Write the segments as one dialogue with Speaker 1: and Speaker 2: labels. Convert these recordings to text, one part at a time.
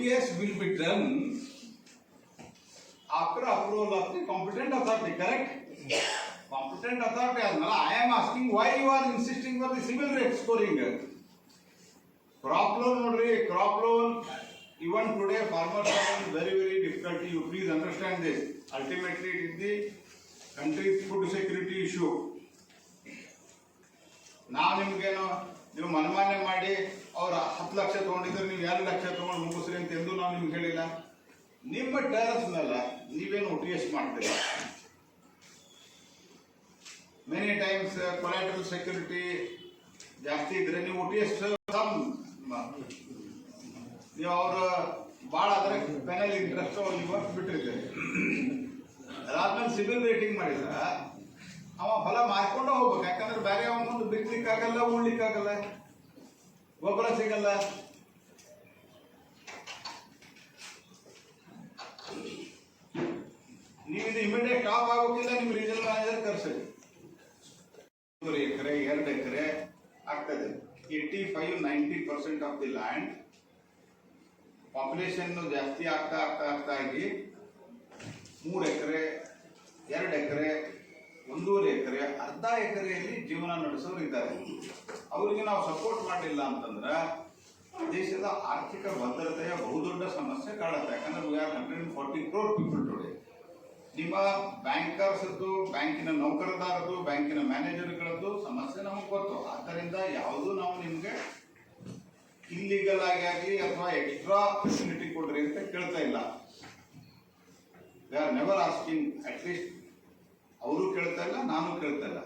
Speaker 1: OTS will be done after approval of the competent authority, correct? Competent authority ಆದ್ಮೇಲೆ I am asking why you are insisting for the civil rate scoring. Crop loan ನೋಡ್ರಿ, crop loan, even today farmers are in very very difficulty, you please understand this. Ultimately it is the country's food security issue. ನಾವು ನಿಮ್ಗೇನು ನೀವು ಮನಮಾನ್ಯ ಮಾಡಿ ಅವ್ರ ಹತ್ತು ಲಕ್ಷ ತಗೊಂಡಿದ್ರೆ ನೀವು ಎರಡು ಲಕ್ಷ ತಗೊಂಡು ಮುಗಿಸ್ರಿ ಅಂತ ಎಂದು ನಾವು ನಿಮ್ಗೆ ಹೇಳಿಲ್ಲ. ನಿಮ್ಮ ಟೆರಸ್ ಮೇಲೆ ನೀವೇನು ಒ ಟಿ ಎಸ್ ಮಾಡ್ತೀರಿ ಮೆನಿ ಟೈಮ್ಸ್ ಕೊಲಾಟ್ರಲ್ ಸೆಕ್ಯೂರಿಟಿ ಜಾಸ್ತಿ ಇದ್ರೆ ನೀವು ಒ ಟಿ ನೀವು ಅವ್ರ ಭಾಳ ಆದ್ರೆ ಪೆನಲ್ ಇಂಟ್ರೆಸ್ಟ್ ನೀವು ಬಿಟ್ಟಿರ್ತೀರಿ. ಅದಾದ್ಮೇಲೆ ಸಿವಿಲ್ ರೇಟಿಂಗ್ ಮಾಡಿದ್ರ ಅವ ಫಲ ಮಾರ್ಕೊಂಡು ಹೋಗ್ಬೇಕು. ಯಾಕಂದ್ರೆ ಬೇರೆ ಅವನ ಬಿಡ್ಲಿಕ್ಕಾಗಲ್ಲ ಆಗಲ್ಲ ಗೊಬ್ಬರ ಸಿಗಲ್ಲ. ನೀವು ಇದು ಇಮಿಡಿಯೇಟ್ ಟಾಪ್ ಆಗೋಕ್ಕಿಲ್ಲ ನಿಮ್ ರೀಸನ್ ಮ್ಯಾನೇಜರ್ ಕರ್ಸಿ ಮೂರು ಎಕರೆ, ಎರಡು ಎಕರೆ ಆಗ್ತದೆ eighty five ninety percent of the land population ಜಾಸ್ತಿ ಆಗ್ತಾ ಆಗ್ತಾ ಆಗ್ತಾ ಆಗಿ ಮೂರು ಎಕರೆ, ಎರಡು ಎಕರೆ ಒಂದೂವರೆ ಎಕರೆ, ಅರ್ಧ ಎಕರೆಯಲ್ಲಿ ಜೀವನ ನಡೆಸೋರು ಇದ್ದಾರೆ. ಅವರಿಗೆ ನಾವು ಸಪೋರ್ಟ್ ಮಾಡಲಿಲ್ಲ ಅಂತಂದ್ರೆ ದೇಶದ ಆರ್ಥಿಕ ಭದ್ರತೆಯ ಬಹುದೊಡ್ಡ ಸಮಸ್ಯೆ ಕಾಡುತ್ತೆ ಯಾಕಂದ್ರೆ ವಿ ಕ್ರೋರ್ ಪೀಪಲ್ ಟುಡೇ ನಿಮ್ಮ ಬ್ಯಾಂಕರ್ಸದ್ದು ಬ್ಯಾಂಕಿನ ನೌಕರದಾರದ್ದು ಬ್ಯಾಂಕಿನ ಮ್ಯಾನೇಜರ್ಗಳದ್ದು ಸಮಸ್ಯೆ ನಮಗೆ ಗೊತ್ತು. ಆದ್ದರಿಂದ ಯಾವುದು ನಾವು ನಿಮಗೆ ಇಲ್ಲಿಗಲ್ ಆಗಿ ಆಗಲಿ ಅಥವಾ ಎಕ್ಸ್ಟ್ರಾ ಫೆಸಿಲಿಟಿ ಕೊಡ್ರಿ ಅಂತ ಕೇಳ್ತಾ ಇಲ್ಲ. They are never asking at least ಅವರು ಕೇಳ್ತಾ ಇಲ್ಲ, ನಾನು ಕೇಳ್ತಾ ಇಲ್ಲ.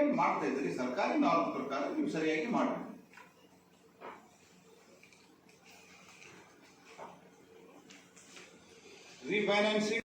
Speaker 1: ಏನ್ ಮಾಡ್ತಾ ಇದ್ದೀರಿ? ಸರ್ಕಾರಿ ನಾರ್ಮ್ ಪ್ರಕಾರ ನೀವು ಸರಿಯಾಗಿ ಮಾಡಿ ರೀಫೈನಾನ್ಸಿಂಗ್